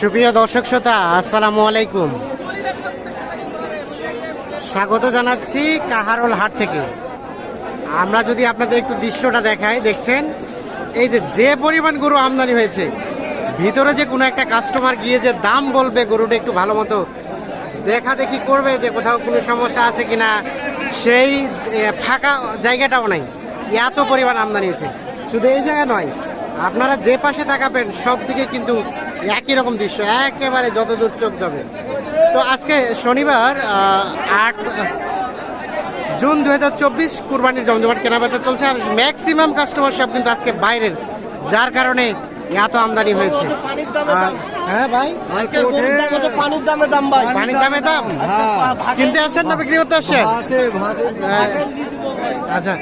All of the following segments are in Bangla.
সুপ্রিয় দর্শক শ্রোতা, আসসালামু আলাইকুম। স্বাগত জানাচ্ছি কাহারোল হাট থেকে। আমরা যদি আপনাদের একটু দৃশ্যটা দেখাই, দেখছেন? এই যে যে পরিমাণ গরু আমদানি হয়েছে, ভিতরে যে কোনো একটা কাস্টমার গিয়ে যে দাম বলবে গরুটা একটু ভালো মতো দেখা দেখি করবে যে কোথাও কোনো সমস্যা আছে কিনা, সেই ফাঁকা জায়গাটাও নাই। এত পরিমাণ আমদানি হয়েছে। শুধু এই জায়গা নয়, আপনারা যে পাশে তাকাবেন সব দিকে কিন্তু একই রকম দৃশ্য একেবারে যত দূর চোখ যাবে। তো আজকে শনিবার আট জুন দু হাজার চব্বিশ কুরবানির জমজমাট কেনাবেচা চলছে আর ম্যাক্সিমাম কাস্টমার সব কিন্তু আজকে বাইরের যার কারণে এত আমদানি হয়েছে। হ্যাঁ ভাই? দাম পানির দামে দাম ভাই। পানির দামে দাম? কিনতে আসছেন না বিক্রি করতে হ্যাঁ। আচ্ছা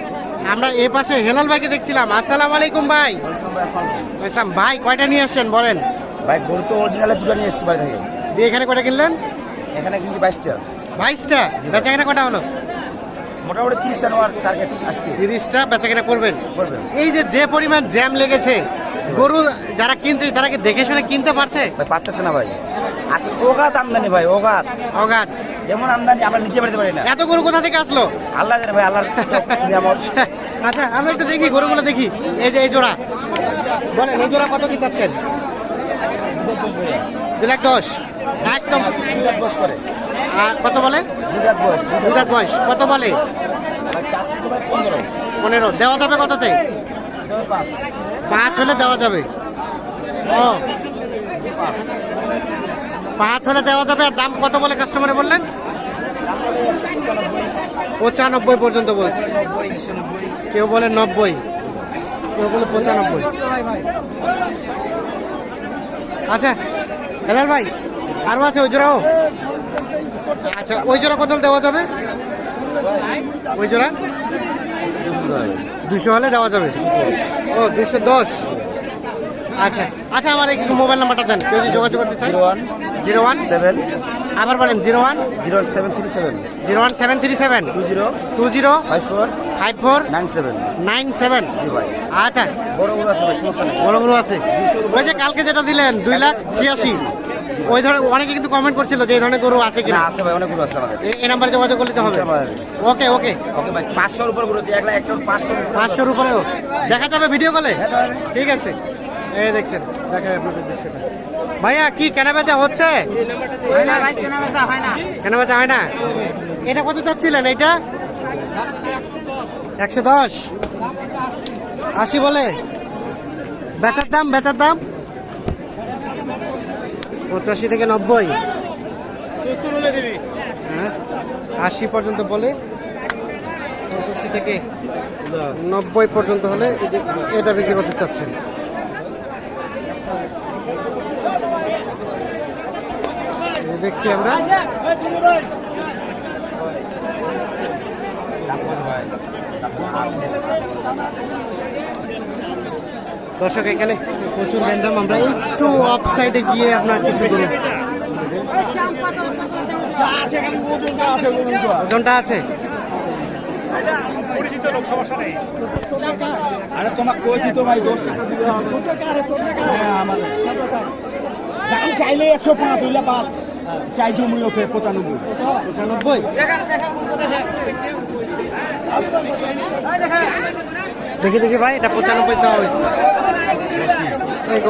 আমরা এ পাশে হেলাল ভাইকে দেখছিলাম। আসসালামু আলাইকুম ভাই। ভাই কয়টা নিয়ে আসছেন বলেন। ভাই গরু তো অরিজিনালে দুটো নিয়ে এসেছি বাড়ি থেকে। দিয়ে এখানে কটা কিনলেন? এখানে কিনছি বাইশটা। বাইশটা? বেচা কেনা কটা হলো? মোটামুটি তিরিশ জানুয়ার টার্গেট আজকে। তিরিশটা বেচা কেনা করবেন? করবেন। এই যে যে পরিমাণ জ্যাম লেগেছে গরু যারা কিনতে তারা কি দেখে শুনে কিনতে পারছে? পারতেছে না ভাই। আসলে ওগাত আমদানি ভাই ওগাত অগাধ। যেমন আমদানি আমরা নিচে বাড়িতে পারি না। এত গরু কোথা থেকে আসলো? আল্লাহ জানে ভাই নিয়ামত। আচ্ছা আমরা একটু দেখি গরুগুলো দেখি। এই যে এই জোড়া। বলেন এই জোড়া কত কি চাচ্ছেন? দু লাখ দশ। একদম। কত বলে? দু লাখ বয়স। কত বলে? পনেরো। দেওয়া যাবে কততে? পাঁচ হলে দেওয়া যাবে। পাঁচ হলে দেওয়া যাবে। আর দাম কত বলে কাস্টমারে বললেন? পঁচানব্বই পর্যন্ত বলছে। কেউ বলে নব্বই, কেউ বলে পঁচানব্বই। আচ্ছা হেলাল ভাই আরও আছে ওই জোড়াও? আচ্ছা ওই জোড়া কত দেওয়া যাবে? ওই জোড়া? দুশো হলে দেওয়া যাবে। ও দুশো দশ। আচ্ছা আচ্ছা আমার একটু মোবাইল নাম্বারটা দেন কেউ যদি যোগাযোগ করতে চাই zero one zero one seven আবার বলেন zero one? Zero seven three seven. Zero one seven three seven? Two zero. Two zero? Five four. Five four? Nine seven. Nine seven? জি ভাই। আচ্ছা। বড় বড় আছে ভাই বড় বড় আছে। ওই যে কালকে যেটা দিলেন দুই লাখ ছিয়াশি। ওই ধরনের অনেকে কিন্তু কমেন্ট করছিল যে এই ধরনের গরু আছে কিনা। আছে ভাই অনেক গরু আছে আমাদের। এই নাম্বারে যোগাযোগ করলে তো হবে। ওকে ওকে। ওকে ভাই পাঁচশোর উপর গরু আছে এক লাখ একটা পাঁচশোর উপর পাঁচশোর উপরেও দেখা যাবে ভিডিও কলে ঠিক আছে। এই দেখছেন দেখা আপনাদের দৃশ্যটা। ভাইয়া কি কেনা বেচা হচ্ছে কেনা বেচা হয় না। এটা কত চাচ্ছিলেন এটা একশো দশ। আশি বলে। বেচার দাম বেচার দাম? পঁচাশি থেকে নব্বই। হ্যাঁ? আশি পর্যন্ত বলে। পঁচাশি থেকে নব্বই পর্যন্ত হলে এটা বিক্রি করতে চাচ্ছেন এই যে দেখছি আমরা। দর্শক এখানে প্রচুর গ্যাঞ্জাম আমরা একটু অফ সাইডে গিয়ে আপনার কিছু করি ওজনটা আছে? আরে তোমার কইছি তো ভাই দিবে হ্যাঁ আমার দাম চাইলে একশো পাঁচ হইলে পাঁচ। চাই জমি ওঠে পঁচানব্বই। পঁচানব্বই দেখি দেখি ভাই এটা পঁচানব্বই চাওয়া হয়েছে। এই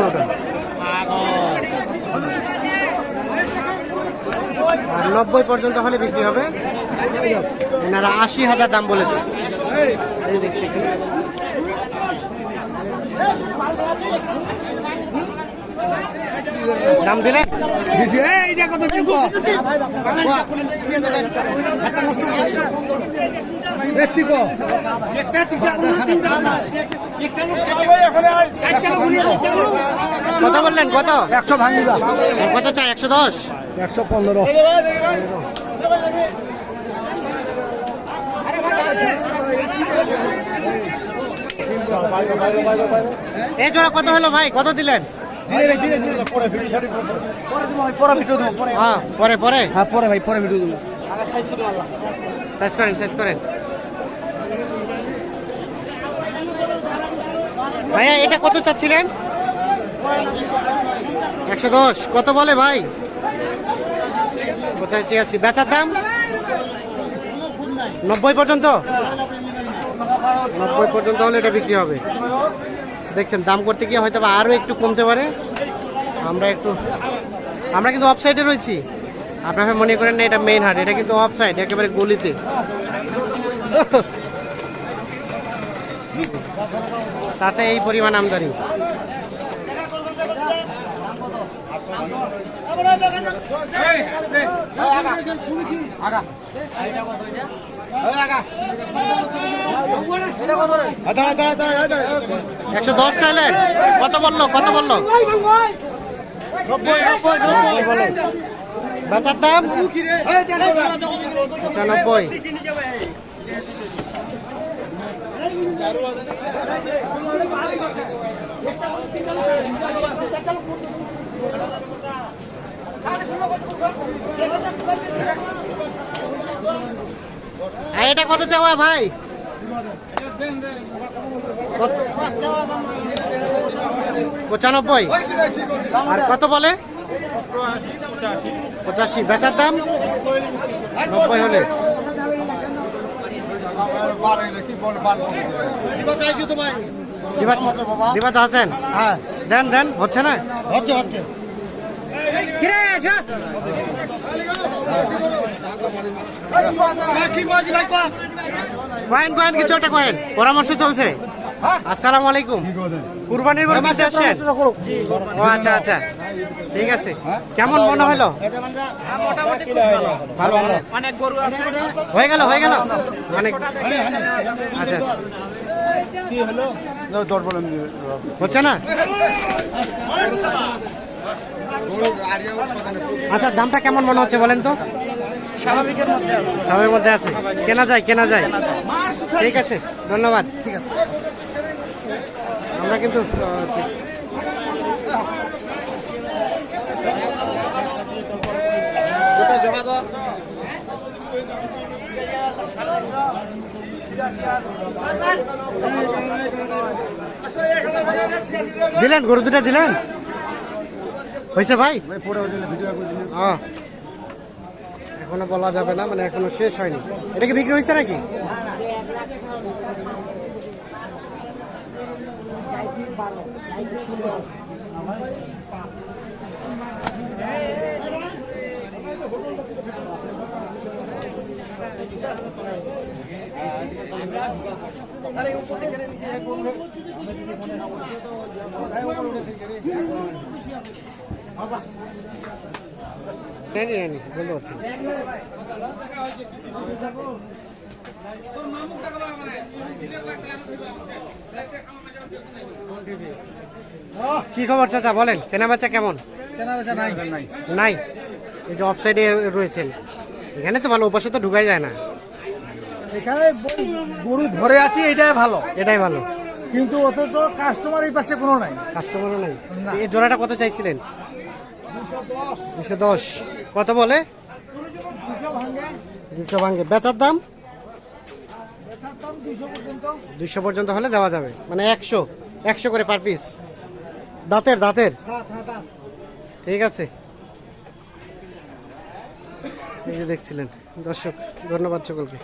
নব্বই পর্যন্ত হলে বিক্রি হবে। এনারা আশি হাজার দাম বলেছে। এই দেখছি। দাম দিলে? কত বললেন? কত? একশো ভাঙিবা। কত চাই? একশো দশ? একশো পনেরো। এই জোড়া কত হলো ভাই? কত দিলেন? হ্যাঁ পরে পরে। হ্যাঁ পরে ভাই পরে ভিডিও দেবো। সাইজ করেন সাইজ করেন। ভাইয়া এটা কত চাচ্ছিলেন? একশো দশ। কত বলে ভাই? পঁচাশি আশি বেচার দাম? নব্বই পর্যন্ত? নব্বই পর্যন্ত হলে এটা বিক্রি হবে। দেখছেন, দাম করতে গিয়ে হয়তো বা আরও একটু কমতে পারে। আমরা একটু, আমরা কিন্তু অফ সাইডে রয়েছি। আপনারা মনে করেন না, এটা মেইন হাট, এটা কিন্তু অফ সাইড একেবারে গলিতে। তাতে এই পরিমাণ আমদানি। একশো দশ চাইলেন কত বলল? কত বলল? বলে বেচার দাম? পঁচানব্বই। আর এটা কত চাওয়া ভাই? পঁচানব্বই। আর কত বলে? পঁচাশি। বেচার দাম? নব্বই হলে। দিবা আছেন? হ্যাঁ। দেন দেন। হচ্ছে না? হচ্ছে হচ্ছে। কয়েন কয়েন, কিছু একটা কয়েন। পরামর্শ চলছে। আসসালামু আলাইকুম। কুরবানির গরু কিনতে আসছেন? ও আচ্ছা আচ্ছা। ঠিক আছে। কেমন মনে হলো? ভালো ভালো। অনেক হয়ে গেল হয়ে গেল? মানে আচ্ছা। হচ্ছে না? আচ্ছা দামটা কেমন মনে হচ্ছে বলেন তো? স্বাভাবিকের মধ্যে আছে। মধ্যে আছে। কেনা যায় কেনা যায়। ঠিক আছে ধন্যবাদ। ঠিক আছে। আমরা কিন্তু দিলেন গরু দুটা দিলেন? হয়েছে ভাই? ও। এখনও বলা যাবে না মানে এখনও শেষ হয়নি। এটা কি বিক্রি হয়েছে নাকি? নেই বলতে পারছি কি খবর চাচা বলেন কেনা বেচা কেমন? নাই। এই যে অফ সাইডে রয়েছেন। এখানে তো ভালো ওপাশে তো ঢুকাই যায় না। এখানে গরু ধরে আছি এটাই ভালো। এটাই ভালো। কিন্তু অথচ কাস্টমার এই পাশে কোনো নাই। কাস্টমারও নাই। এই জোড়াটা কত চাইছিলেন? দশ। দুশো দশ। কত বলে? দুশো ভাঙ্গে বেচার দাম? দুশো পর্যন্ত হলে দেওয়া যাবে। মানে একশো। একশো করে পার পিস দাঁতের দাঁতের? ঠিক আছে। দেখছিলেন দর্শক, ধন্যবাদ সকলকে।